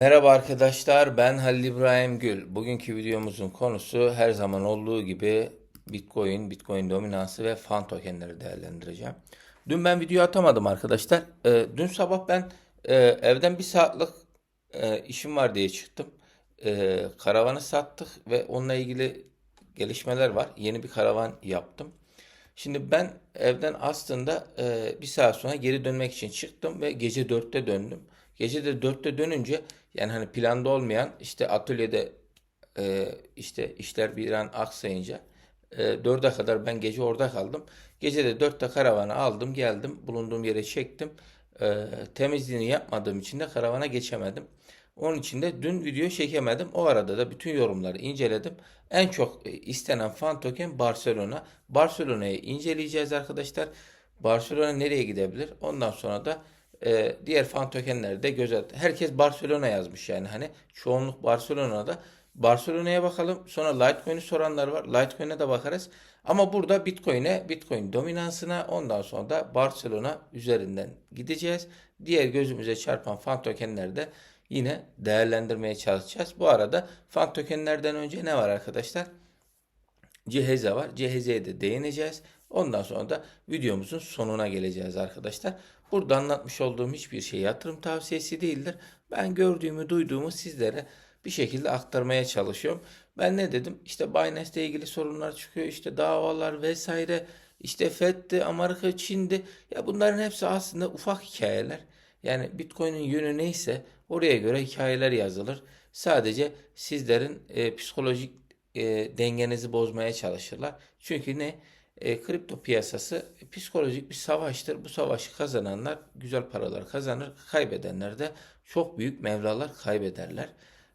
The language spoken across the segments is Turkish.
Merhaba arkadaşlar, ben Halil İbrahim Gül. Bugünkü videomuzun konusu her zaman olduğu gibi Bitcoin, Bitcoin dominansı ve fan tokenleri değerlendireceğim. Dün ben video atamadım arkadaşlar. Ee, dün sabah ben e, evden bir saatlik e, işim var diye çıktım. Ee, karavanı sattık ve onunla ilgili gelişmeler var. Yeni bir karavan yaptım. Şimdi ben evden aslında e, bir saat sonra geri dönmek için çıktım ve gece dörtte döndüm. Gece de dörtte dönünce yani hani planda olmayan işte atölyede e, işte işler bir an aksayınca e, 4'e kadar ben gece orada kaldım. Gece de dörtte karavanı aldım geldim bulunduğum yere çektim. E, temizliğini yapmadığım için de karavana geçemedim. Onun için de dün video çekemedim. O arada da bütün yorumları inceledim. En çok e, istenen fan token Barcelona. Barcelona'yı inceleyeceğiz arkadaşlar. Barcelona nereye gidebilir? Ondan sonra da e, diğer fan tokenleri de göz at. Herkes Barcelona yazmış yani hani çoğunluk Barcelona'da. Barcelona'ya bakalım. Sonra Litecoin'i soranlar var. Litecoin'e de bakarız. Ama burada Bitcoin'e, Bitcoin dominansına ondan sonra da Barcelona üzerinden gideceğiz. Diğer gözümüze çarpan fan tokenleri de yine değerlendirmeye çalışacağız. Bu arada fan tokenlerden önce ne var arkadaşlar? Ciheze var. Cihezeye de değineceğiz. Ondan sonra da videomuzun sonuna geleceğiz arkadaşlar. Burada anlatmış olduğum hiçbir şey yatırım tavsiyesi değildir. Ben gördüğümü, duyduğumu sizlere bir şekilde aktarmaya çalışıyorum. Ben ne dedim? İşte Binance ile ilgili sorunlar çıkıyor. İşte davalar vesaire. İşte FED'di, Amerika, Çin'di. Ya bunların hepsi aslında ufak hikayeler. Yani Bitcoin'in yönü neyse oraya göre hikayeler yazılır. Sadece sizlerin e, psikolojik e, dengenizi bozmaya çalışırlar. Çünkü ne? E, kripto piyasası psikolojik bir savaştır. Bu savaşı kazananlar güzel paralar kazanır. Kaybedenler de çok büyük mevlalar kaybederler.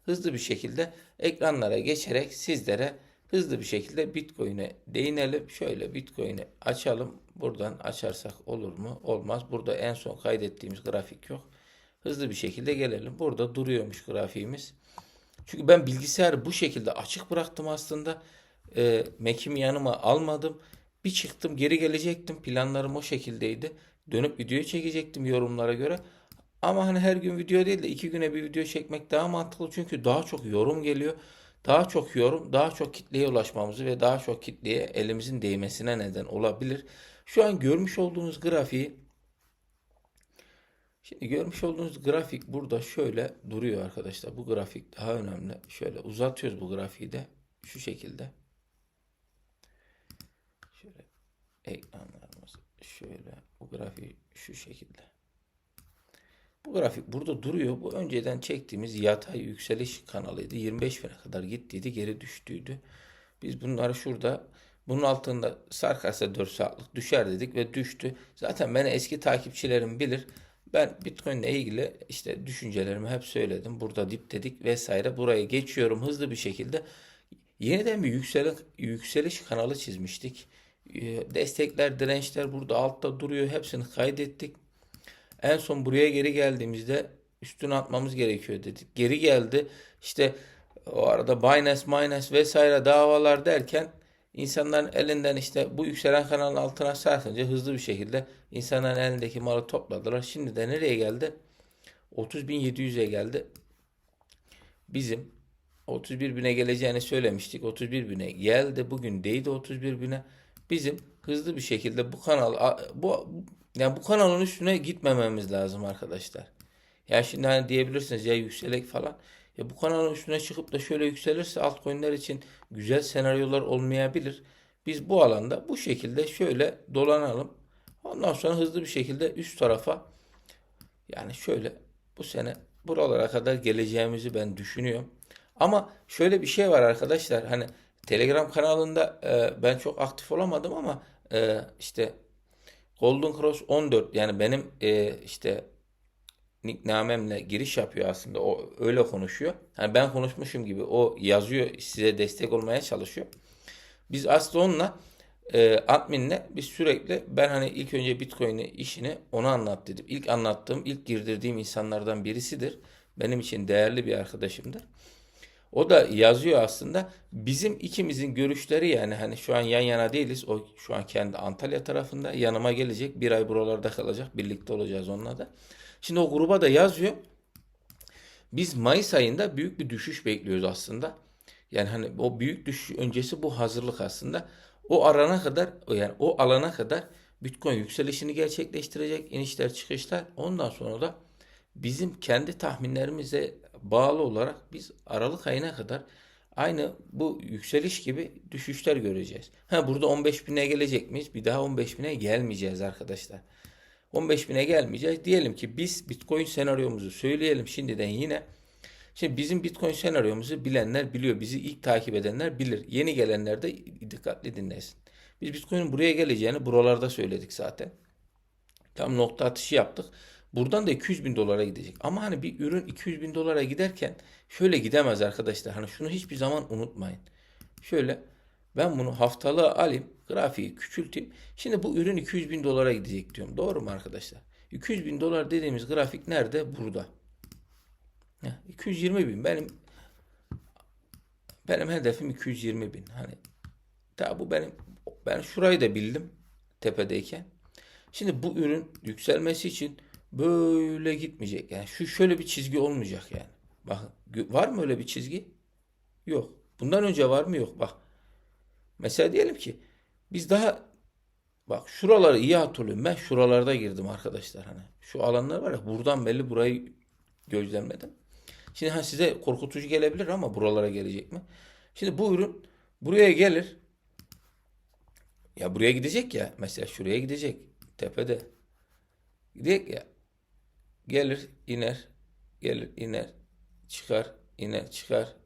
Hızlı bir şekilde ekranlara geçerek sizlere hızlı bir şekilde Bitcoin'e değinelim. Şöyle Bitcoin'i açalım. Buradan açarsak olur mu? Olmaz. Burada en son kaydettiğimiz grafik yok. Hızlı bir şekilde gelelim. Burada duruyormuş grafiğimiz. Çünkü ben bilgisayarı bu şekilde açık bıraktım aslında. E, Mac'imi yanıma almadım. Bir çıktım geri gelecektim. Planlarım o şekildeydi. Dönüp video çekecektim yorumlara göre. Ama hani her gün video değil de iki güne bir video çekmek daha mantıklı. Çünkü daha çok yorum geliyor. Daha çok yorum, daha çok kitleye ulaşmamızı ve daha çok kitleye elimizin değmesine neden olabilir. Şu an görmüş olduğunuz grafiği Şimdi görmüş olduğunuz grafik burada şöyle duruyor arkadaşlar. Bu grafik daha önemli. Şöyle uzatıyoruz bu grafiği de şu şekilde. Şöyle ekranlarımız şöyle bu grafiği şu şekilde. Bu grafik burada duruyor. Bu önceden çektiğimiz yatay yükseliş kanalıydı. 25 bine kadar gittiydi, geri düştüydü. Biz bunları şurada bunun altında sarkarsa 4 saatlik düşer dedik ve düştü. Zaten beni eski takipçilerim bilir. Ben Bitcoin ile ilgili işte düşüncelerimi hep söyledim. Burada dip dedik vesaire. Burayı geçiyorum hızlı bir şekilde. Yeniden bir yükseliş, yükseliş kanalı çizmiştik. Ee, Destekler, dirençler burada altta duruyor. Hepsini kaydettik. En son buraya geri geldiğimizde üstüne atmamız gerekiyor dedik. Geri geldi. İşte o arada Binance, Binance vesaire davalar derken insanların elinden işte bu yükselen kanalın altına sarkınca hızlı bir şekilde insanların elindeki malı topladılar. Şimdi de nereye geldi? 30.700'e geldi. Bizim 31 bine geleceğini söylemiştik. 31 bine geldi. Bugün değdi 31 bine. Bizim hızlı bir şekilde bu kanal bu yani bu kanalın üstüne gitmememiz lazım arkadaşlar. Ya şimdi hani diyebilirsiniz ya yükselek falan. Ya bu kanalın üstüne çıkıp da şöyle yükselirse altcoin'ler için güzel senaryolar olmayabilir. Biz bu alanda bu şekilde şöyle dolanalım. Ondan sonra hızlı bir şekilde üst tarafa yani şöyle bu sene buralara kadar geleceğimizi ben düşünüyorum. Ama şöyle bir şey var arkadaşlar. Hani Telegram kanalında e, ben çok aktif olamadım ama e, işte Golden Cross 14 yani benim e, işte nicknamemle giriş yapıyor aslında. O öyle konuşuyor. Hani ben konuşmuşum gibi o yazıyor size destek olmaya çalışıyor. Biz aslında onunla e, adminle biz sürekli ben hani ilk önce Bitcoin'i işini ona anlat dedim. İlk anlattığım, ilk girdirdiğim insanlardan birisidir. Benim için değerli bir arkadaşımdır. O da yazıyor aslında. Bizim ikimizin görüşleri yani hani şu an yan yana değiliz. O şu an kendi Antalya tarafında yanıma gelecek. Bir ay buralarda kalacak. Birlikte olacağız onunla da. Şimdi o gruba da yazıyor. Biz Mayıs ayında büyük bir düşüş bekliyoruz aslında. Yani hani o büyük düşüş öncesi bu hazırlık aslında. O arana kadar yani o alana kadar Bitcoin yükselişini gerçekleştirecek, inişler çıkışlar. Ondan sonra da bizim kendi tahminlerimize bağlı olarak biz Aralık ayına kadar aynı bu yükseliş gibi düşüşler göreceğiz. Ha burada 15 bine gelecek miyiz? Bir daha 15 bine gelmeyeceğiz arkadaşlar. 15 bine gelmeyeceğiz. Diyelim ki biz Bitcoin senaryomuzu söyleyelim şimdiden yine. Şimdi bizim Bitcoin senaryomuzu bilenler biliyor. Bizi ilk takip edenler bilir. Yeni gelenler de dikkatli dinlesin. Biz Bitcoin'in buraya geleceğini buralarda söyledik zaten. Tam nokta atışı yaptık. Buradan da 200 bin dolara gidecek. Ama hani bir ürün 200 bin dolara giderken şöyle gidemez arkadaşlar. Hani şunu hiçbir zaman unutmayın. Şöyle ben bunu haftalığa alayım. Grafiği küçülteyim. Şimdi bu ürün 200 bin dolara gidecek diyorum. Doğru mu arkadaşlar? 200 bin dolar dediğimiz grafik nerede? Burada. Heh, 220 bin. Benim benim hedefim 220 bin. Hani ta bu benim ben şurayı da bildim tepedeyken. Şimdi bu ürün yükselmesi için böyle gitmeyecek. Yani şu şöyle bir çizgi olmayacak yani. Gö- var mı öyle bir çizgi? Yok. Bundan önce var mı? Yok. Bak. Mesela diyelim ki biz daha bak şuraları iyi hatırlıyorum. Ben şuralarda girdim arkadaşlar hani. Şu alanlar var ya buradan belli burayı gözlemledim. Şimdi ha size korkutucu gelebilir ama buralara gelecek mi? Şimdi bu ürün buraya gelir. Ya buraya gidecek ya. Mesela şuraya gidecek. Tepede. Gidecek ya. Gelir, iner. Gelir, iner. Çıkar, iner, çıkar.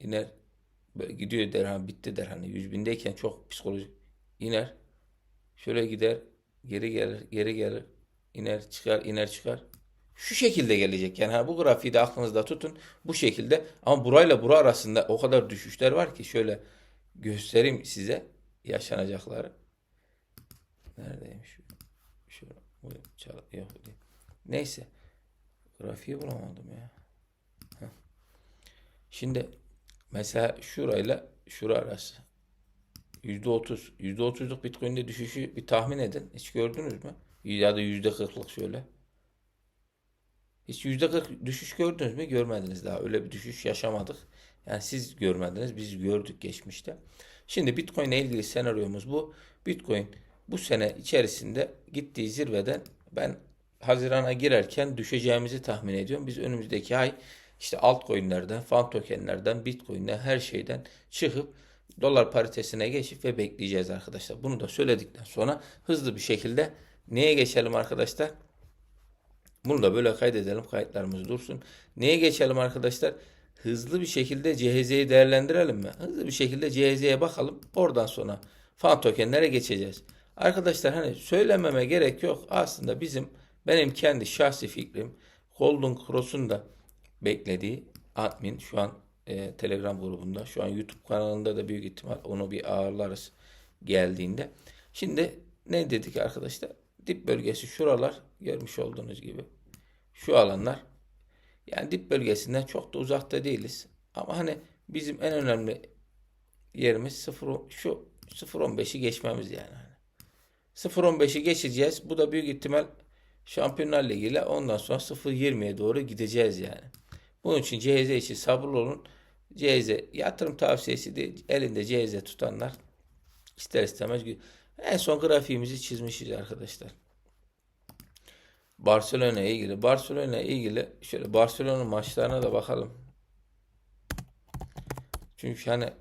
iner. Böyle gidiyor der hani bitti der hani 100 bindeyken çok psikolojik. iner. Şöyle gider. Geri gelir, geri gelir. iner, çıkar, iner, çıkar. Şu şekilde gelecek. Yani bu grafiği de aklınızda tutun. Bu şekilde. Ama burayla bura arasında o kadar düşüşler var ki şöyle göstereyim size yaşanacakları. Neredeymiş? Çal yok. Neyse. Grafiği bulamadım ya. Şimdi mesela şurayla şura arası. %30. %30'luk Bitcoin'de düşüşü bir tahmin edin. Hiç gördünüz mü? Ya da %40'lık şöyle. Hiç %40 düşüş gördünüz mü? Görmediniz daha. Öyle bir düşüş yaşamadık. Yani siz görmediniz. Biz gördük geçmişte. Şimdi Bitcoin ile ilgili senaryomuz bu. Bitcoin bu sene içerisinde gittiği zirveden ben Haziran'a girerken düşeceğimizi tahmin ediyorum. Biz önümüzdeki ay işte altcoin'lerden, fan tokenlerden, Bitcoin'den her şeyden çıkıp dolar paritesine geçip ve bekleyeceğiz arkadaşlar. Bunu da söyledikten sonra hızlı bir şekilde neye geçelim arkadaşlar? Bunu da böyle kaydedelim. Kayıtlarımız dursun. Neye geçelim arkadaşlar? Hızlı bir şekilde CHZ'yi değerlendirelim mi? Hızlı bir şekilde CHZ'ye bakalım. Oradan sonra fan tokenlere geçeceğiz. Arkadaşlar hani söylememe gerek yok. Aslında bizim benim kendi şahsi fikrim Golden Cross'un da beklediği admin şu an e, Telegram grubunda. Şu an YouTube kanalında da büyük ihtimal onu bir ağırlarız geldiğinde. Şimdi ne dedik arkadaşlar? Dip bölgesi şuralar görmüş olduğunuz gibi. Şu alanlar yani dip bölgesinden çok da uzakta değiliz. Ama hani bizim en önemli yerimiz 0 şu 0.15'i geçmemiz yani. 0.15'i geçeceğiz. Bu da büyük ihtimal Şampiyonlar Ligi ile ondan sonra 0.20'ye doğru gideceğiz yani. Bunun için CHZ için sabırlı olun. CHZ yatırım tavsiyesi değil. Elinde CHZ tutanlar ister istemez en son grafiğimizi çizmişiz arkadaşlar. Barcelona ile ilgili. Barcelona ile ilgili şöyle Barcelona maçlarına da bakalım. Çünkü hani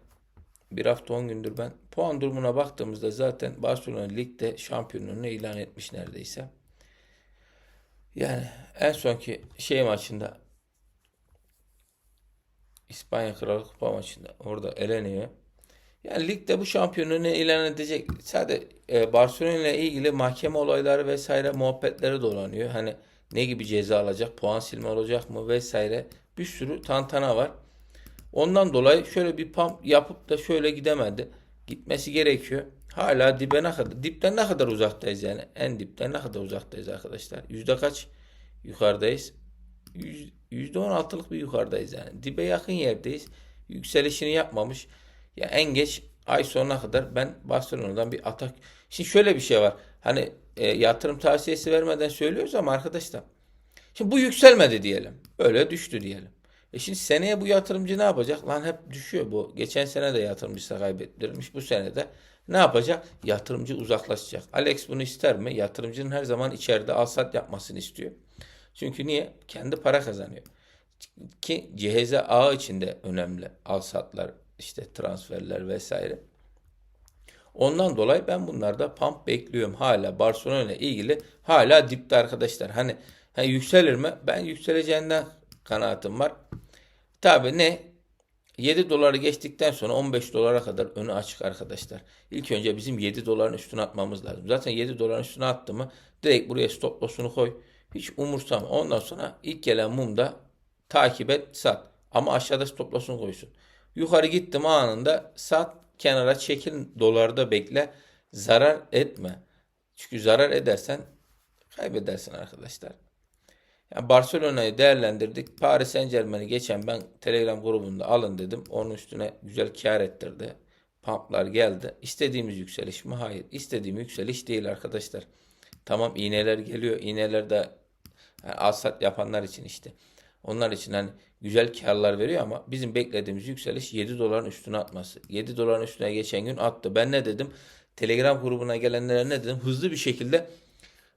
bir hafta 10 gündür ben puan durumuna baktığımızda zaten Barcelona ligde şampiyonluğunu ilan etmiş neredeyse. Yani en sonki şey maçında İspanya Kralı Kupa maçında orada eleniyor. Yani ligde bu şampiyonluğunu ilan edecek. Sadece e, Barcelona ile ilgili mahkeme olayları vesaire muhabbetleri dolanıyor. Hani ne gibi ceza alacak, puan silme olacak mı vesaire. Bir sürü tantana var. Ondan dolayı şöyle bir pump yapıp da şöyle gidemedi. Gitmesi gerekiyor. Hala dibe ne kadar, dipten ne kadar uzaktayız yani. En dipten ne kadar uzaktayız arkadaşlar. Yüzde kaç yukarıdayız? Yüz- Yüzde on altılık bir yukarıdayız yani. Dibe yakın yerdeyiz. Yükselişini yapmamış. Ya en geç ay sonuna kadar ben Barcelona'dan bir atak. Şimdi şöyle bir şey var. Hani e, yatırım tavsiyesi vermeden söylüyoruz ama arkadaşlar. Şimdi bu yükselmedi diyelim. Öyle düştü diyelim. E şimdi seneye bu yatırımcı ne yapacak? Lan hep düşüyor bu. Geçen sene de yatırımcısı kaybettirmiş. Bu sene de ne yapacak? Yatırımcı uzaklaşacak. Alex bunu ister mi? Yatırımcının her zaman içeride alsat yapmasını istiyor. Çünkü niye? Kendi para kazanıyor. Ki ciheze ağı içinde önemli. Alsatlar, işte transferler vesaire. Ondan dolayı ben bunlarda pump bekliyorum. Hala Barcelona ile ilgili hala dipte arkadaşlar. Hani, hani yükselir mi? Ben yükseleceğinden kanaatim var. Tabi ne? 7 doları geçtikten sonra 15 dolara kadar önü açık arkadaşlar. İlk önce bizim 7 doların üstüne atmamız lazım. Zaten 7 doların üstüne attı mı direkt buraya stop loss'unu koy. Hiç umursama. Ondan sonra ilk gelen mumda takip et sat. Ama aşağıda stop loss'unu koysun. Yukarı gittim anında sat kenara çekil dolarda bekle. Zarar etme. Çünkü zarar edersen kaybedersin arkadaşlar. Yani Barcelona'yı değerlendirdik. Paris Saint-Germain'i geçen ben Telegram grubunda alın dedim. Onun üstüne güzel kar ettirdi. Pumplar geldi. İstediğimiz yükseliş mi? Hayır. İstediğim yükseliş değil arkadaşlar. Tamam iğneler geliyor. İğneler de yani alsat yapanlar için işte. Onlar için hani güzel karlar veriyor ama bizim beklediğimiz yükseliş 7 doların üstüne atması. 7 doların üstüne geçen gün attı. Ben ne dedim? Telegram grubuna gelenlere ne dedim? Hızlı bir şekilde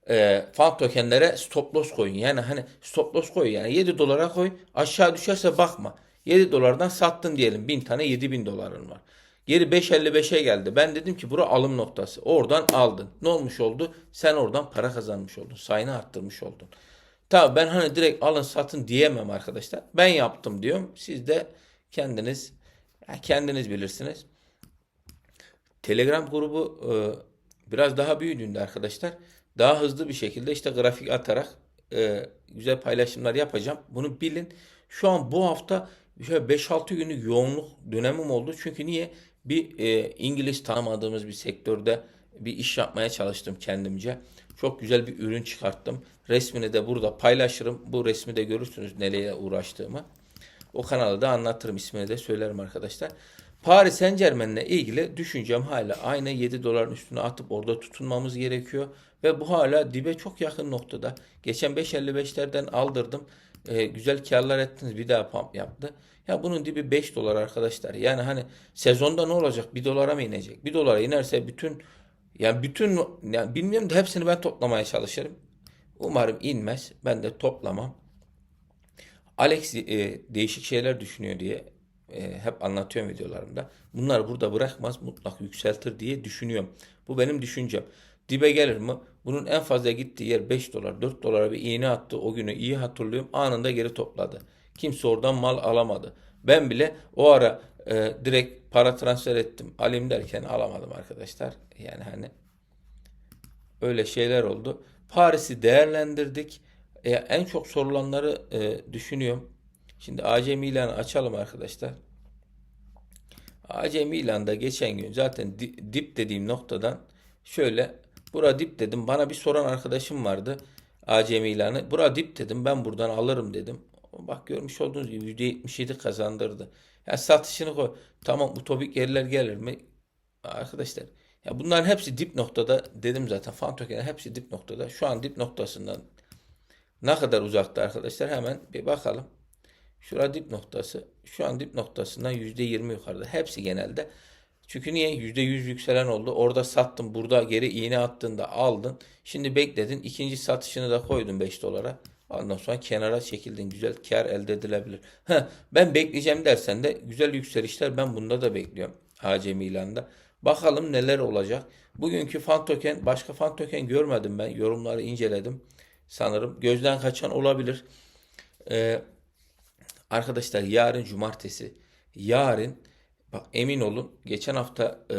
e, fan tokenlere stop loss koyun. Yani hani stop loss koy yani 7 dolara koy aşağı düşerse bakma. 7 dolardan sattın diyelim 1000 tane 7000 doların var. Geri 5.55'e geldi. Ben dedim ki bura alım noktası. Oradan aldın. Ne olmuş oldu? Sen oradan para kazanmış oldun. Sayını arttırmış oldun. Tabii ben hani direkt alın satın diyemem arkadaşlar. Ben yaptım diyorum. Siz de kendiniz kendiniz bilirsiniz. Telegram grubu e, biraz daha büyüdüğünde arkadaşlar daha hızlı bir şekilde işte grafik atarak e, güzel paylaşımlar yapacağım. Bunu bilin. Şu an bu hafta şöyle 5-6 günlük yoğunluk dönemim oldu. Çünkü niye? Bir e, İngiliz tanımadığımız bir sektörde bir iş yapmaya çalıştım kendimce. Çok güzel bir ürün çıkarttım. Resmini de burada paylaşırım. Bu resmi de görürsünüz nereye uğraştığımı. O kanalda da anlatırım. ismini de söylerim arkadaşlar. Paris Saint Germain'le ilgili düşüncem hala aynı 7 doların üstüne atıp orada tutunmamız gerekiyor. Ve bu hala dibe çok yakın noktada. Geçen 5.55'lerden aldırdım. Ee, güzel karlar ettiniz. Bir daha pump yaptı. Ya bunun dibi 5 dolar arkadaşlar. Yani hani sezonda ne olacak? 1 dolara mı inecek? 1 dolara inerse bütün yani bütün yani bilmiyorum da hepsini ben toplamaya çalışırım. Umarım inmez. Ben de toplamam. Alex e, değişik şeyler düşünüyor diye e, hep anlatıyorum videolarımda. Bunları burada bırakmaz mutlak yükseltir diye düşünüyorum. Bu benim düşüncem. Dibe gelir mi? Bunun en fazla gittiği yer 5 dolar 4 dolara bir iğne attı. O günü iyi hatırlıyorum. Anında geri topladı. Kimse oradan mal alamadı. Ben bile o ara e, direkt para transfer ettim. Alayım derken alamadım arkadaşlar. Yani hani öyle şeyler oldu. Paris'i değerlendirdik. E, en çok sorulanları e, düşünüyorum. Şimdi AC Milan'ı açalım arkadaşlar. AC Milan'da geçen gün zaten dip dediğim noktadan şöyle bura dip dedim. Bana bir soran arkadaşım vardı. AC Milan'ı. Bura dip dedim. Ben buradan alırım dedim. Bak görmüş olduğunuz gibi %77 kazandırdı. Ya satışını koy. Tamam utopik yerler gelir mi? Arkadaşlar ya bunların hepsi dip noktada dedim zaten. Fan tokenler hepsi dip noktada. Şu an dip noktasından ne kadar uzakta arkadaşlar hemen bir bakalım. Şura dip noktası. Şu an dip noktasından %20 yukarıda. Hepsi genelde. Çünkü niye? %100 yükselen oldu. Orada sattın. Burada geri iğne attığında aldın. Şimdi bekledin. ikinci satışını da koydun 5 dolara. Ondan sonra kenara çekildin. Güzel kar elde edilebilir. Heh, ben bekleyeceğim dersen de güzel yükselişler ben bunda da bekliyorum. AC Milan'da. Bakalım neler olacak. Bugünkü fan token, başka fan token görmedim ben. Yorumları inceledim. Sanırım gözden kaçan olabilir. Ee, arkadaşlar yarın cumartesi. Yarın bak emin olun geçen hafta e,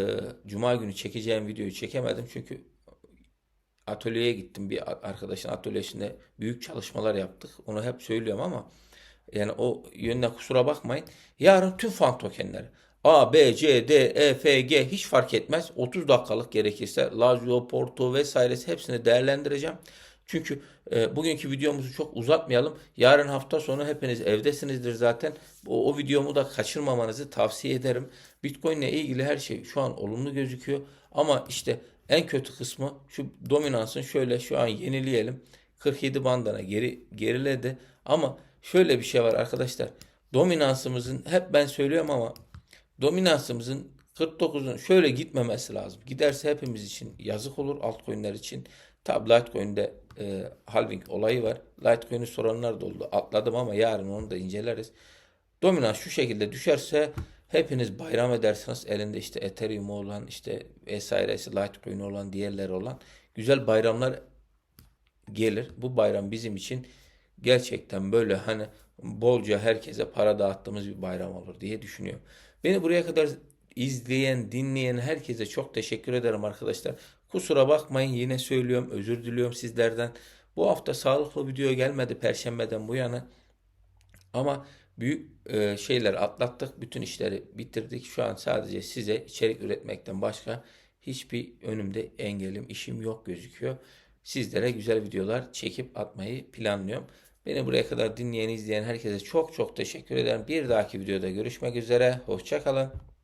cuma günü çekeceğim videoyu çekemedim. Çünkü atölyeye gittim. Bir arkadaşın atölyesinde büyük çalışmalar yaptık. Onu hep söylüyorum ama yani o yönüne kusura bakmayın. Yarın tüm fan tokenleri A, B, C, D, E, F, G hiç fark etmez. 30 dakikalık gerekirse Lazio, Porto vesairesi hepsini değerlendireceğim. Çünkü e, bugünkü videomuzu çok uzatmayalım. Yarın hafta sonu hepiniz evdesinizdir zaten. O, o videomu da kaçırmamanızı tavsiye ederim. Bitcoin ile ilgili her şey şu an olumlu gözüküyor. Ama işte en kötü kısmı şu dominansın şöyle şu an yenileyelim. 47 bandana geri geriledi. Ama şöyle bir şey var arkadaşlar. dominansımızın hep ben söylüyorum ama dominansımızın 49'un şöyle gitmemesi lazım. Giderse hepimiz için yazık olur altcoin'ler için. Tabi Litecoin'de e, halving olayı var. Litecoin'i soranlar da oldu. Atladım ama yarın onu da inceleriz. Dominans şu şekilde düşerse hepiniz bayram edersiniz. Elinde işte Ethereum olan işte vesairesi Litecoin olan diğerleri olan güzel bayramlar gelir. Bu bayram bizim için gerçekten böyle hani bolca herkese para dağıttığımız bir bayram olur diye düşünüyorum. Beni buraya kadar izleyen, dinleyen herkese çok teşekkür ederim arkadaşlar. Kusura bakmayın yine söylüyorum, özür diliyorum sizlerden. Bu hafta sağlıklı video gelmedi Perşembeden bu yana. Ama büyük e, şeyler atlattık. Bütün işleri bitirdik. Şu an sadece size içerik üretmekten başka hiçbir önümde engelim, işim yok gözüküyor. Sizlere güzel videolar çekip atmayı planlıyorum. Beni buraya kadar dinleyen, izleyen herkese çok çok teşekkür ederim. Bir dahaki videoda görüşmek üzere. Hoşça kalın.